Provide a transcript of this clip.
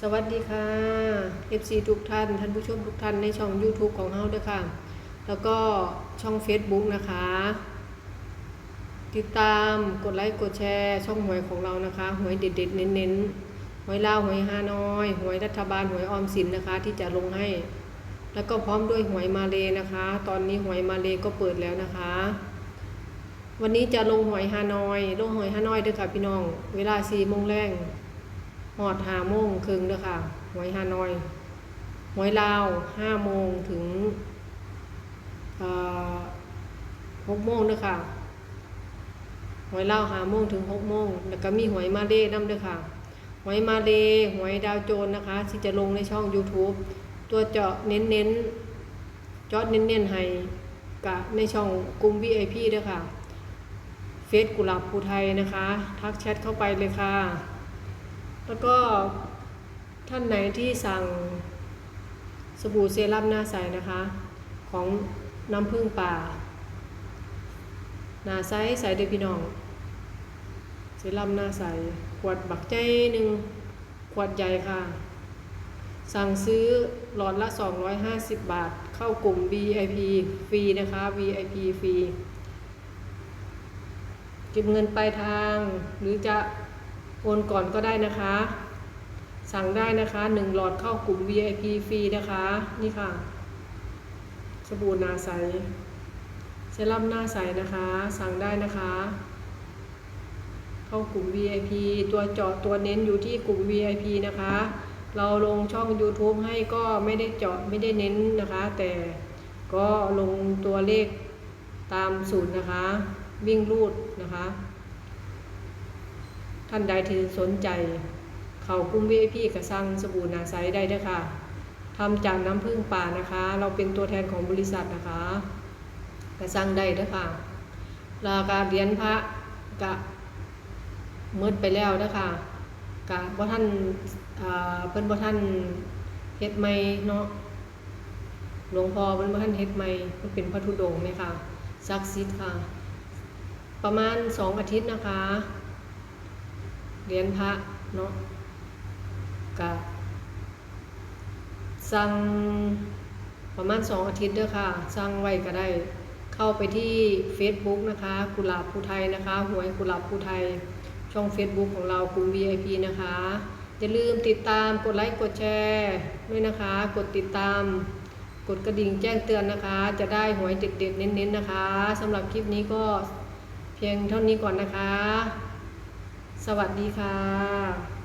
สวัสดีค่ะ FC ทุกท่าน ท่านผู้ชมทุกท่านในช่อง YouTube ของเฮาด้วยค่ะ แล้วก็ช่อง Facebook นะคะ ติดตามกดไลค์กดแชร์ช่องหวยของเรานะคะหวยเด็ดๆเน้นๆหวยลาวหวยฮานอยหวยรัฐบาลหวยออมสินนะคะ ที่จะลงให้ แล้วก็พร้อมด้วยหวยมาเลนะคะ ตอนนี้หวยมาเลก็เปิดแล้วนะคะวันนี้จะลงหวยฮานอย ลงหวยฮานอยด้วยค่ะพี่น้อง เวลา4โมงแรง หอดหาโมงครึ่งเด้อค่ะหวยฮานอยหวยลาวห้าโมงถึงหกโมงเด้อค่ะหวยลาวห้าโมงถึงหกโมงแล้วก็มีหวยมาเลน้ำเด้อค่ะหวยมาเลหวยดาวโจนนะคะ ที่จะลงในช่อง YouTube ตัวเจาะเน้นเน้นๆจอดเน้นเน้นๆให้กะในช่องกลุ่ม VIP เด้อค่ะ เฟซกุหลาบภูไทยนะคะ ทักแชทเข้าไปเลยค่ะ แล้วก็ท่านไหนที่สั่งสบู่เซรั่มหน้าใสนะคะ ของน้ำผึ้งป่าหน้าใสใสเด้อพี่น้องเซรั่มหน้าใสขวดบักใจหนึ่งขวดใหญ่ค่ะ สั่งซื้อหลอดละ 250 บาท เข้ากลุ่ม VIP ฟรีนะคะ VIP ฟรีเก็บเงินปลายทางหรือจะ โอนก่อนก็ได้นะคะ สั่งได้นะคะหนึ่งหลอดเข้ากลุ่ม VIP ฟรีนะคะ นี่ค่ะ สบู่หนาใสเซรั่มหน้าใสนะคะ สั่งได้นะคะ เข้ากลุ่ม VIP ตัวเจาะตัวเน้นอยู่ที่กลุ่ม VIP นะคะ เราลงช่อง YouTube ให้ก็ไม่ได้เจาะไม่ได้เน้นนะคะ แต่ก็ลงตัวเลขตามสูตรนะคะ วิ่งรูดนะคะ ท่านใดที่สนใจ เขากลุ่ม VIP กระสั่งสบู่นาไซได้เด้อค่ะทำจากน้ำผึ้งป่านะคะ เราเป็นตัวแทนของบริษัทนะคะ กระสั่งได้เด้อค่ะราคาเหรียญพระกะเมืดไปแล้วเด้อค่ะกะบ่ท่านอ่าเพิ่นบ่ท่านเฮ็ดใหม่เนาะหลวงพ่อเพิ่นบ่ท่านเฮ็ดใหม่เพิ่นเป็นพระธุดงค์ไหมค่ะศักดิ์สิทธิ์ค่ะ ประมาณสองอาทิตย์นะคะ เหรียญพระเนาะกะสั่งประมาณสองอาทิตย์เด้อค่ะ สั่งไว้ก็ได้ เข้าไปที่ Facebook นะคะ กุหลาบภูไทยนะคะหวยกุหลาบภูไทย ช่อง Facebook ของเรากลุ่ม VIP นะคะ อย่าลืมติดตามกดไลค์กดแชร์ด้วยนะคะ กดติดตาม กดกระดิ่งแจ้งเตือนนะคะ จะได้หวยเด็ดๆเน้นๆนะคะสำหรับคลิปนี้ก็เพียงเท่านี้ก่อนนะคะ สวัสดีค่ะ